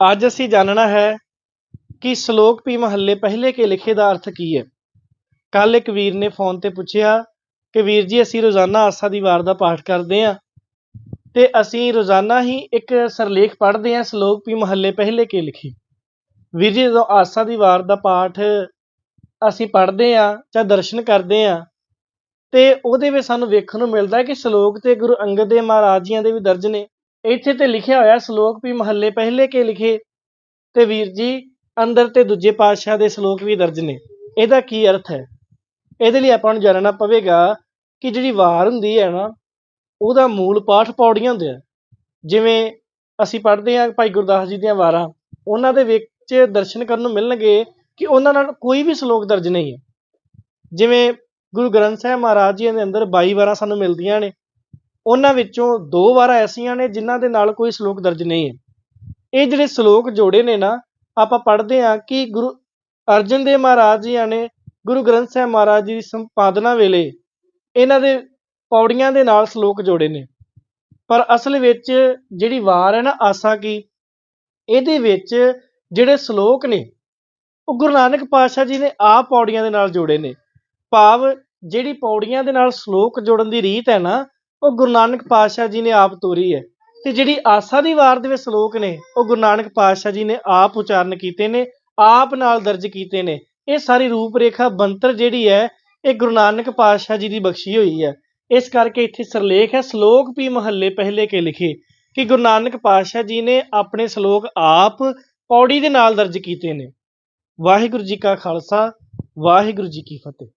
ਅੱਜ ਅਸੀਂ ਜਾਣਨਾ ਹੈ ਕਿ ਸ਼ਲੋਕ ਪੀ ਮਹੱਲੇ ਪਹਿਲੇ ਕੇ ਲਿਖੇ ਦਾ ਅਰਥ ਕੀ ਹੈ। ਕੱਲ ਇੱਕ ਵੀਰ ਨੇ ਫੋਨ ਤੇ ਪੁੱਛਿਆ ਕਿ ਵੀਰ ਜੀ, ਅਸੀਂ ਰੋਜ਼ਾਨਾ ਆਸਾ ਦੀ ਵਾਰ ਦਾ ਪਾਠ ਕਰਦੇ ਹਾਂ ਤੇ ਅਸੀਂ ਰੋਜ਼ਾਨਾ ਹੀ ਇੱਕ ਸਰਲੇਖ ਪੜ੍ਹਦੇ ਹਾਂ ਸ਼ਲੋਕ ਪੀ ਮਹੱਲੇ ਪਹਿਲੇ ਕੇ ਲਿਖੇ। ਵੀਰ ਜੀ, ਜਦੋਂ ਆਸਾ ਦੀ ਵਾਰ ਦਾ ਪਾਠ ਅਸੀਂ ਪੜ੍ਹਦੇ ਹਾਂ ਜਾਂ ਦਰਸ਼ਨ ਕਰਦੇ ਹਾਂ ਤੇ ਉਹਦੇ ਵਿੱਚ ਸਾਨੂੰ ਵੇਖਣ ਨੂੰ ਮਿਲਦਾ ਹੈ ਕਿ ਸ਼ਲੋਕ ਤੇ ਗੁਰੂ ਅੰਗਦ ਦੇਵ ਮਹਾਰਾਜ ਜੀਆਂ ਦੇ ਵੀ ਦਰਜ ਨੇ। ਇੱਥੇ ਤੇ ਲਿਖਿਆ ਹੋਇਆ ਸ਼ਲੋਕ ਵੀ ਮਹੱਲੇ ਪਹਿਲੇ ਕੇ ਲਿਖੇ ਤੇ ਵੀਰ ਜੀ ਅੰਦਰ ਤੇ ਦੂਜੇ ਪਾਤਸ਼ਾਹ ਦੇ ਸ਼ਲੋਕ ਵੀ ਦਰਜ ਨੇ। ਇਹਦਾ ਕੀ ਅਰਥ ਹੈ? ਇਹਦੇ ਲਈ ਆਪਾਂ ਨੂੰ ਜਾਣਨਾ ਪਵੇਗਾ ਕਿ ਜਿਹੜੀ ਵਾਰ ਹੁੰਦੀ ਹੈ ਨਾ, ਉਹਦਾ ਮੂਲ ਪਾਠ ਪੌੜੀਆਂ ਹੁੰਦੇ ਆ। ਜਿਵੇਂ ਅਸੀਂ ਪੜ੍ਹਦੇ ਹਾਂ ਭਾਈ ਗੁਰਦਾਸ ਜੀ ਦੀਆਂ ਵਾਰਾਂ, ਉਹਨਾਂ ਦੇ ਵਿੱਚ ਦਰਸ਼ਨ ਕਰਨ ਨੂੰ ਮਿਲਣਗੇ ਕਿ ਉਹਨਾਂ ਨਾਲ ਕੋਈ ਵੀ ਸ਼ਲੋਕ ਦਰਜ ਨਹੀਂ ਹੈ। ਜਿਵੇਂ ਗੁਰੂ ਗ੍ਰੰਥ ਸਾਹਿਬ ਮਹਾਰਾਜ ਜੀ ਦੇ ਅੰਦਰ 22 ਵਾਰਾਂ ਸਾਨੂੰ ਮਿਲਦੀਆਂ ਨੇ ਉਹਨਾਂ ਵਿੱਚੋਂ ਦੋ ਵਾਰਾਂ ਐਸੀਆਂ ਨੇ ਜਿਨ੍ਹਾਂ ਦੇ ਨਾਲ ਕੋਈ ਸ਼ਲੋਕ ਦਰਜ ਨਹੀਂ ਹੈ। ਇਹ ਜਿਹੜੇ ਸ਼ਲੋਕ ਜੋੜੇ ਨੇ ਨਾ, ਆਪਾਂ ਪੜ੍ਹਦੇ ਹਾਂ ਕਿ ਗੁਰੂ ਅਰਜਨ ਦੇਵ ਮਹਾਰਾਜ ਜੀ ਨੇ ਗੁਰੂ ਗ੍ਰੰਥ ਸਾਹਿਬ ਮਹਾਰਾਜ ਜੀ ਦੀ ਸੰਪਾਦਨਾ ਵੇਲੇ ਇਹਨਾਂ ਦੇ ਪੌੜੀਆਂ ਦੇ ਨਾਲ ਸ਼ਲੋਕ ਜੋੜੇ ਨੇ। ਪਰ ਅਸਲ ਵਿੱਚ ਜਿਹੜੀ ਵਾਰ ਹੈ ਨਾ ਆਸਾ ਕੀ, ਇਹਦੇ ਵਿੱਚ ਜਿਹੜੇ ਸ਼ਲੋਕ ਨੇ, ਉਹ ਗੁਰੂ ਨਾਨਕ ਪਾਤਸ਼ਾਹ ਜੀ ਨੇ ਆਪ ਪੌੜੀਆਂ ਦੇ ਨਾਲ ਜੋੜੇ ਨੇ। ਭਾਵ ਜਿਹੜੀ ਪੌੜੀਆਂ ਦੇ ਨਾਲ ਸ਼ਲੋਕ ਜੋੜਨ ਦੀ ਰੀਤ ਹੈ ਨਾ ਉਹ ਗੁਰੂ ਨਾਨਕ ਪਾਤਸ਼ਾਹ ਜੀ ਨੇ ਆਪ ਤੋਰੀ ਹੈ ਤੇ ਜਿਹੜੀ ਆਸਾ ਦੀ ਵਾਰ ਦੇ ਵਿੱਚ ਸ਼ਲੋਕ ਨੇ, ਉਹ ਗੁਰੂ ਨਾਨਕ ਪਾਤਸ਼ਾਹ ਜੀ ਨੇ ਆਪ ਉਚਾਰਨ ਕੀਤੇ ਨੇ, ਆਪ ਨਾਲ ਦਰਜ ਕੀਤੇ ਨੇ। ਇਹ ਸਾਰੀ ਰੂਪ ਰੇਖਾ ਬੰਤਰ ਜਿਹੜੀ ਹੈ, ਇਹ ਗੁਰੂ ਨਾਨਕ ਪਾਤਸ਼ਾਹ ਜੀ ਦੀ ਬਖਸ਼ੀ ਹੋਈ ਹੈ। ਇਸ ਕਰਕੇ ਇੱਥੇ ਸਰਲੇਖ ਹੈ, ਸ਼ਲੋਕ ਵੀ ਮਹੱਲੇ ਪਹਿਲੇ ਕੇ ਲਿਖੇ ਕਿ ਗੁਰੂ ਨਾਨਕ ਪਾਤਸ਼ਾਹ ਜੀ ਨੇ ਆਪਣੇ ਸ਼ਲੋਕ ਆਪ ਪੌੜੀ ਦੇ ਨਾਲ ਦਰਜ ਕੀਤੇ ਨੇ। ਵਾਹਿਗੁਰੂ ਜੀ ਕਾ ਖਾਲਸਾ, ਵਾਹਿਗੁਰੂ ਜੀ ਕੀ ਫਤਿਹ।